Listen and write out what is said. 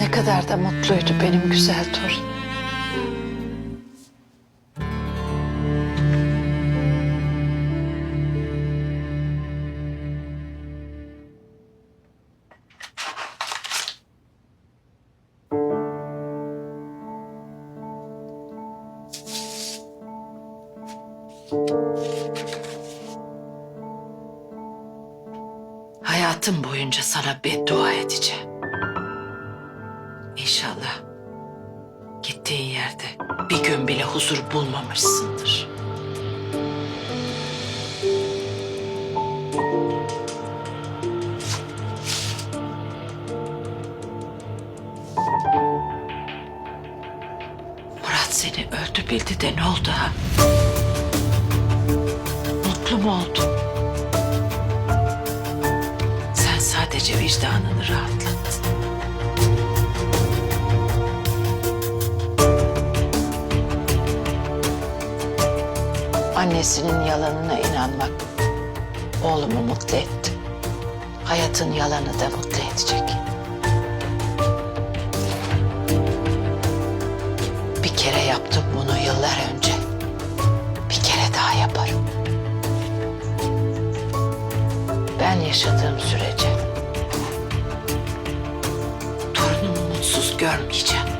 Ne kadar da mutluydu benim güzel torun. Hayatım boyunca sana beddua edeceğim. Gittiğin yerde bir gün bile huzur bulmamışsındır. Murat seni öldü bildi de ne oldu ha? Mutlu mu oldun? Sen sadece vicdanını rahatlat. Annesinin yalanına inanmak oğlumu mutlu etti. Hayatın yalanı da mutlu edecek. Bir kere yaptım bunu yıllar önce. Bir kere daha yaparım. Ben yaşadığım sürece torunumu mutsuz görmeyeceğim.